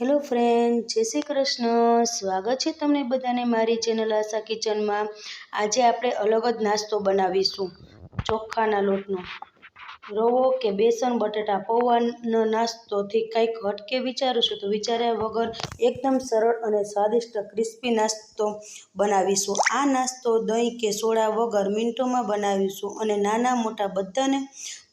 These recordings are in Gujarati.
હેલો ફ્રેન્ડ જય શ્રી કૃષ્ણ. સ્વાગત છે તમને બધાને મારી ચેનલ આશા કિચનમાં આજે આપણે અલગ જ નાસ્તો બનાવીશું. ચોખાના લોટનો. રવો કે બેસન, બટેટા, પૌવાનો નાસ્તોથી કંઈક હટકે વિચારું છું, તો વિચાર્યા વગર એકદમ સરળ અને સ્વાદિષ્ટ ક્રિસ્પી નાસ્તો બનાવીશું. આ નાસ્તો દહીં કે સોડા વગર મિનિટોમાં બનાવીશું અને નાના મોટા બધાને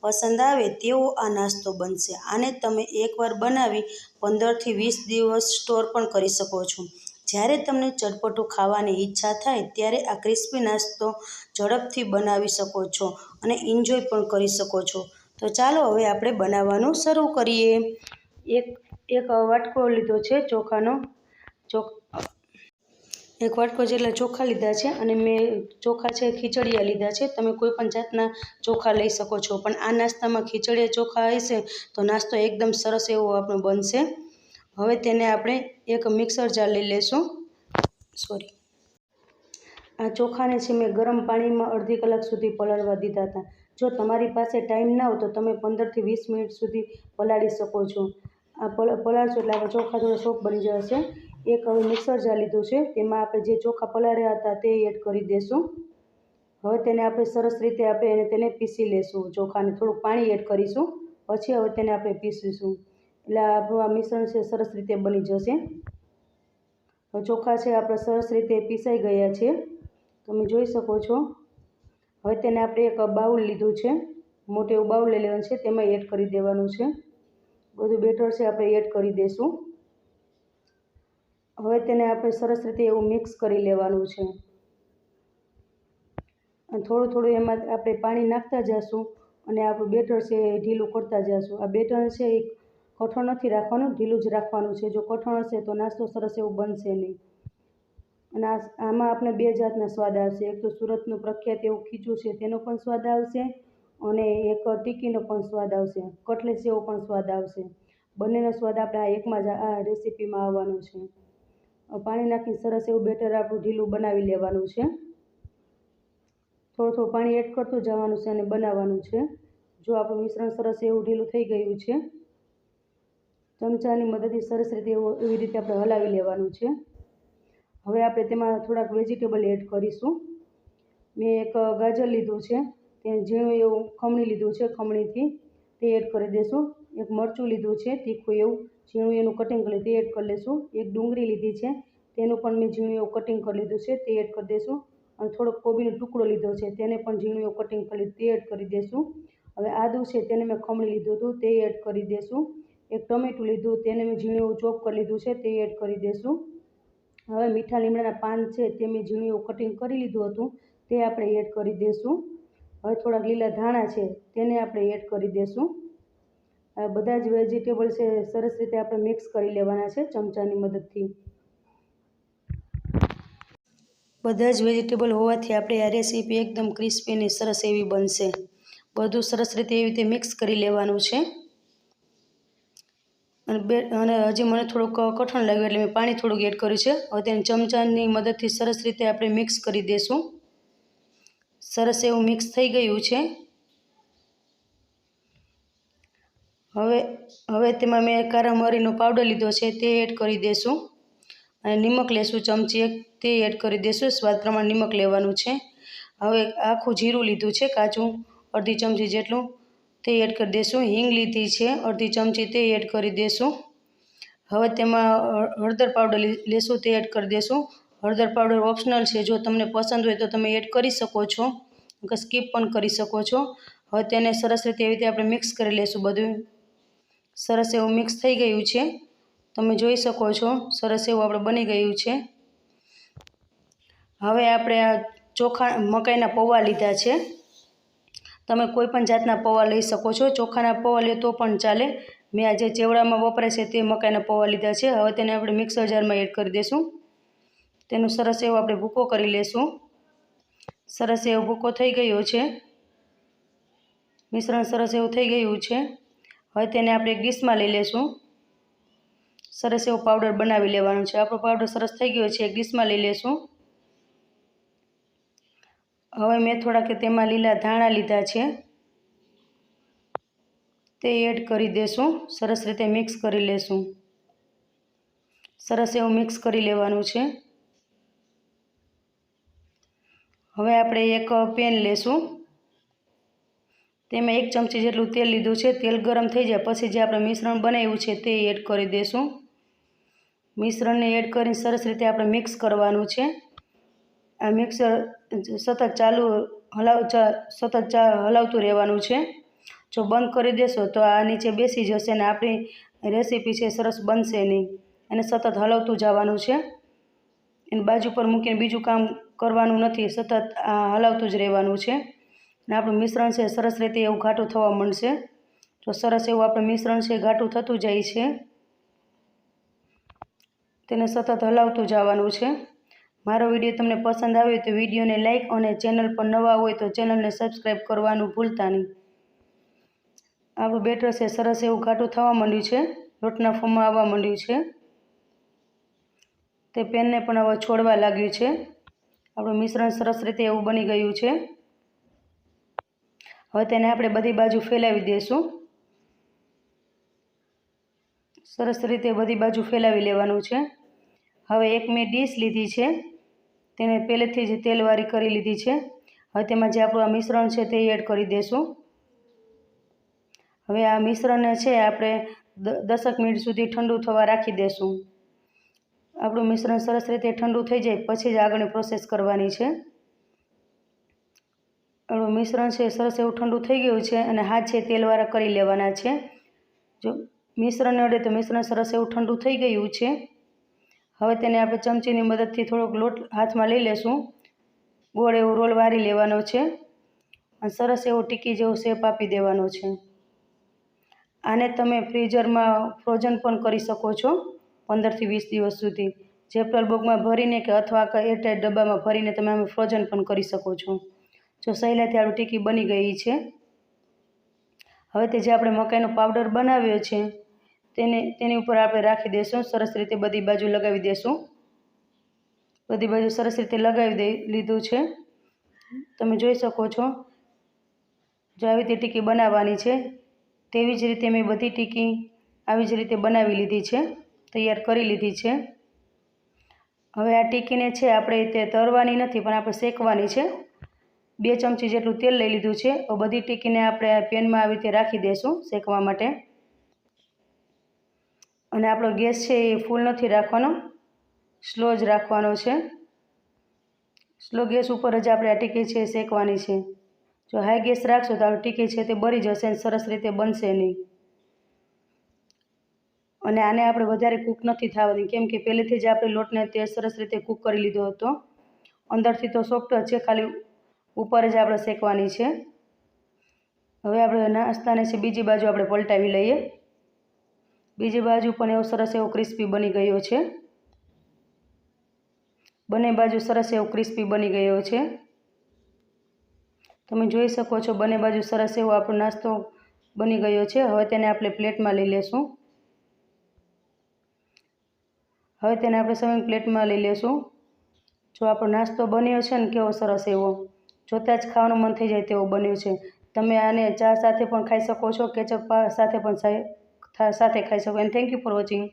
પસંદ આવે તેવો આ નાસ્તો બનશે. આને તમે એકવાર બનાવી પંદરથી વીસ દિવસ સ્ટોર પણ કરી શકો છો. જ્યારે તમને ચટપટું ખાવાની ઈચ્છા થાય ત્યારે આ ક્રિસ્પી નાસ્તો ઝડપથી બનાવી શકો છો અને એન્જોય પણ કરી શકો છો. તો ચાલો હવે આપણે બનાવવાનું શરૂ કરીએ. એક એક વાટકો લીધો છે ચોખાનો. ચોખ, એક વાટકો જેટલા ચોખા લીધા છે અને મેં ચોખા છે ખીચડિયા લીધા છે. તમે કોઈ પણ જાતના ચોખા લઈ શકો છો. પણ આ નાસ્તામાં ખીચડિયા ચોખા હશે તો નાસ્તો એકદમ સરસ એવો આપણો બનશે. હવે તેને આપણે એક મિક્સર જાર લઈ લેશું. સોરી આ ચોખાને છે મેં ગરમ પાણીમાં અડધી કલાક સુધી પલાળવા દીધા હતા. જો તમારી પાસે ટાઈમ ના હોય તો તમે પંદરથી વીસ મિનિટ સુધી પલાળી શકો છો. આ પલાળશો એટલે આપણા ચોખા થોડા સોફ્ટ બની જશે. એક હવે મિક્સર જાર લીધું છે. તેમાં આપણે જે ચોખા પલાળ્યા હતા તે એડ કરી દેશું. હવે તેને આપણે સરસ રીતે આપણે એને તેને પીસી લેશું. ચોખાને થોડુંક પાણી એડ કરીશું. પછી હવે તેને આપણે પીસીશું. એટલે આપણું આ મિશ્રણ છે, સરસ રીતે બની જશે. ચોખા છે, આપણે સરસ રીતે પીસાઈ ગયા છે. તમે જોઈ શકો છો. હવે તેને આપણે એક બાઉલ લીધું છે. મોટે એવું બાઉલ લઈ લેવાનું છે, તેમાં એડ કરી દેવાનું છે. બધું બેટર છે, આપણે એડ કરી દઈશું હવે તેને આપણે સરસ રીતે એવું મિક્સ કરી લેવાનું છે. થોડું થોડું એમાં આપણે પાણી નાખતા જઈશું અને આપણું બેટર છે એ ઢીલું કરતા જઈશું આ બેટર છે એ કઠણ નથી રાખવાનું, ઢીલું જ રાખવાનું છે. જો કઠણ હશે તો નાસ્તો સરસ એવું બનશે નહીં. અને આમાં આપણે બે જાતના સ્વાદ આવશે. એક તો સુરતનું પ્રખ્યાત એવું ખીચું છે, તેનો પણ સ્વાદ આવશે અને એક ટીકીનો પણ સ્વાદ આવશે. કટલેસ એવો પણ સ્વાદ આવશે. બંનેનો સ્વાદ આપણે આ એકમાં જ આ રેસીપીમાં આવવાનો છે. પાણી નાખીને સરસ એવું બેટર આપણું ઢીલું બનાવી લેવાનું છે. થોડું થોડું પાણી એડ કરતું જવાનું છે અને બનાવવાનું છે. જો આપણું મિશ્રણ સરસ એવું ઢીલું થઈ ગયું છે ચમચાની મદદથી સરસ રીતે એવું રીતે આપણે હલાવી લેવાનું છે. હવે આપણે તેમાં થોડાક વેજીટેબલ એડ કરીશું. મેં એક ગાજર લીધું છે. તે ઝીણું એવું ખમણી લીધું છે, ખમણીથી તે એડ કરી દઈશું એક મરચું લીધું છે, તીખું એવું ઝીણું એનું કટિંગ કરી તે એડ કરી લઈશું એક ડુંગળી લીધી છે, તેનું પણ મેં ઝીણું એવું કટિંગ કરી લીધું છે, તે એડ કરી દઈશું અને થોડોક કોબીનો ટુકડો લીધો છે, તેને પણ ઝીણું એવું કટિંગ કરી તે એડ કરી દઈશું હવે આદું છે, તેને મેં ખમણી લીધું હતું, તે એડ કરી દઈશું એક ટમેટું લીધું, તેને મેં ઝીણું ચોપ કરી લીધું છે, તે એડ કરી દઈશું હવે મીઠા લીમડાના પાન છે, તે મેં ઝીણું કટિંગ કરી લીધું હતું, તે આપણે એડ કરી દઈશું હવે થોડાક લીલા ધાણા છે, તેને આપણે એડ કરી દઈશું બધા જ વેજીટેબલ છે, સરસ રીતે આપણે મિક્સ કરી લેવાના છે, ચમચાની મદદથી. બધા જ વેજીટેબલ હોવાથી આપણે આ રેસીપી એકદમ ક્રિસ્પી અને સરસ એવી બનશે. બધું સરસ રીતે એવી રીતે મિક્સ કરી લેવાનું છે. અને બે અને હજી મને થોડુંક કઠણ લાગ્યું એટલે મેં પાણી થોડુંક એડ કર્યું છે. હવે તેને ચમચાની મદદથી સરસ રીતે આપણે મિક્સ કરી દઈશું સરસ એવું મિક્સ થઈ ગયું છે. હવે હવે તેમાં મેં કારા મરીનો પાવડર લીધો છે તે એડ કરી દઈશું અને નિમક લેશું ચમચી એક, તે એડ કરી દઈશું સ્વાદ પ્રમાણે નિમક લેવાનું છે. હવે આખું જીરું લીધું છે કાચું અડધી ચમચી જેટલું. તે એડ કરી દઈશું હિંગ લીધી છે. અડધી ચમચી તે એડ કરી દઈશું હવે તેમાં હળદર પાવડર લેશું તે એડ કરી દઈશું હળદર પાવડર ઓપ્શનલ છે. જો તમને પસંદ હોય તો તમે એડ કરી શકો છો. કે સ્કીપ પણ કરી શકો છો. હવે તેને સરસ રીતે એવી રીતે આપણે મિક્સ કરી લઈશું બધું. સરસ એવું મિક્સ થઈ ગયું છે. તમે જોઈ શકો છો. સરસ એવું આપણે બની ગયું છે. હવે આપણે આ ચોખા, મકાઈના પૌવા લીધા છે. તમે કોઈ પણ જાતના પૌવા લઈ શકો છો. ચોખાના પૌવા લે તો પણ ચાલે. મેં આ જે ચેવડામાં વપરાય છે તે મકાઈના પૌવા લીધા છે. હવે તેને આપણે મિક્સર જારમાં એડ કરી દઈશું તેનું સરસ એવો આપણે ભૂકો કરી લઈશું સરસ એવો ભૂકો થઈ ગયો છે. મિશ્રણ સરસ એવું થઈ ગયું છે. હવે તેને આપણે એક ડીશમાં લઈ લઈશું સરસ એવો પાવડર બનાવી લેવાનો છે. આપણો પાવડર સરસ થઈ ગયો છે. એક ડીશમાં લઈ લઈશું હવે મેં થોડાક તેમાં લીલા ધાણા લીધા છે. તે એડ કરી દેશું. સરસ રીતે મિક્સ કરી લેશું. સરસ એવું મિક્સ કરી લેવાનું છે. હવે આપણે એક પેન લેશું. તેમાં એક ચમચી જેટલું તેલ લીધું છે. તેલ ગરમ થઈ જાય પછી જે આપણે મિશ્રણ બનાવ્યું છે તે એડ કરી દઈશું મિશ્રણને એડ કરીને સરસ રીતે આપણે મિક્સ કરવાનું છે. આ મિક્સર સતત ચાલુ હલાવ સતત હલાવતું રહેવાનું છે. જો બંધ કરી દેશો તો આ નીચે બેસી જશે ને આપણી રેસીપી છે સરસ બનશે નહીં. એને સતત હલાવતું જવાનું છે. એને બાજુ પર મૂકીને બીજું કામ કરવાનું નથી, સતત હલાવતું જ રહેવાનું છે. અને આપણું મિશ્રણ છે સરસ રીતે એવું ઘાટું થવા માંડશે. તો સરસ એવું આપણું મિશ્રણ છે ઘાટું થતું જાય છે. તેને સતત હલાવતું જવાનું છે. મારો વીડિયો તમને પસંદ આવ્યો તો વિડીયોને લાઇક અને ચેનલ પર નવા હોય તો ચેનલને સબસ્ક્રાઈબ કરવાનું ભૂલતા નહીં. આપણું બેટર છે, સરસ એવું ઘાટું થવા માંડ્યું છે, લોટના ફોર્મમાં આવવા માંડ્યું છે. તે પેનને પણ હવે છોડવા લાગ્યું છે. આપણું મિશ્રણ સરસ રીતે એવું બની ગયું છે. હવે તેને આપણે બધી બાજુ ફેલાવી દઈશું સરસ રીતે બધી બાજુ ફેલાવી લેવાનું છે. હવે એક મેં ડીશ લીધી છે. તેને પહેલેથી જ તેલવાળી કરી લીધી છે. હવે તેમાં જે આપણું આ મિશ્રણ છે તે એડ કરી દઈશું હવે આ મિશ્રણને છે આપણે દસક મિનિટ સુધી ઠંડુ થવા રાખી દઈશું આપણું મિશ્રણ સરસ રીતે ઠંડુ થઈ જાય પછી જ આગળની પ્રોસેસ કરવાની છે. આપણું મિશ્રણ છે સરસ એવું ઠંડુ થઈ ગયું છે અને હાથ છે તેલવાળા કરી લેવાના છે. જો મિશ્રણ અડે તો મિશ્રણ સરસ એવું ઠંડુ થઈ ગયું છે. હવે તેને આપણે ચમચીની મદદથી થોડોક લોટ હાથમાં લઈ લેશું. ગોળ એવો રોલ વારી લેવાનો છે અને સરસ એવો ટીકી જેવો શેપ આપી દેવાનો છે. આને તમે ફ્રીઝરમાં ફ્રોઝન પણ કરી શકો છો પંદરથી વીસ દિવસ સુધી. જેપટલ બોગમાં ભરીને કે અથવા એરટાઈટ ડબ્બામાં ભરીને તમે આમાં ફ્રોઝન પણ કરી શકો છો. જો સહેલાથી આપણું ટીકી બની ગઈ છે. હવે તે જે આપણે મકાઈનો પાવડર બનાવ્યો છે તેને, તેની ઉપર આપણે રાખી દઈશું સરસ રીતે બધી બાજુ લગાવી દઈશું બધી બાજુ સરસ રીતે લગાવી દઈ લીધું છે. તમે જોઈ શકો છો. જો આવી રીતે ટીકી બનાવવાની છે, તેવી જ રીતે મેં બધી ટીકી આવી જ રીતે બનાવી લીધી છે, તૈયાર કરી લીધી છે. હવે આ ટીકીને છે, આપણે તે તરવાની નથી, પણ આપણે શેકવાની છે. બે ચમચી જેટલું તેલ લઈ લીધું છે. બધી ટીકીને આપણે પેનમાં આવી રીતે રાખી દઈશું શેકવા માટે. અને આપણો ગેસ છે એ ફૂલ નથી રાખવાનો, સ્લો જ રાખવાનો છે. સ્લો ગેસ ઉપર જ આપણે આ ટીકી છે શેકવાની છે. જો હાઈ ગેસ રાખશો તો આપણું ટીકી છે તે બળી જશે અને સરસ રીતે બનશે નહીં. અને આને આપણે વધારે કૂક નથી થવાની, કેમ કે પહેલેથી જ આપણે લોટને તે સરસ રીતે કૂક કરી લીધો હતો. અંદરથી તો સોફ્ટ છે, ખાલી ઉપર જ આપણે શેકવાની છે. હવે આપણે નાસ્તાને છે બીજી બાજુ આપણે પલટાવી લઈએ. બીજી બાજુ પણ એવો સરસ એવો ક્રિસ્પી બની ગયો છે. બંને બાજુ સરસ એવો ક્રિસ્પી બની ગયો છે. તમે જોઈ શકો છો બંને બાજુ સરસ એવો આપણો નાસ્તો બની ગયો છે. હવે તેને આપણે પ્લેટમાં લઈ લેશું. હવે તેને આપણે સર્વિંગ પ્લેટમાં લઈ લેશું. જો આપણો નાસ્તો બન્યો છે ને કેવો સરસ એવો. જોતાં જ ખાવાનું મન થઈ જાય તેવો બન્યો છે. તમે આને ચા સાથે પણ ખાઈ શકો છો કેચઅપ સાથે પણ સાથે ખાઈ શકો and thank you for watching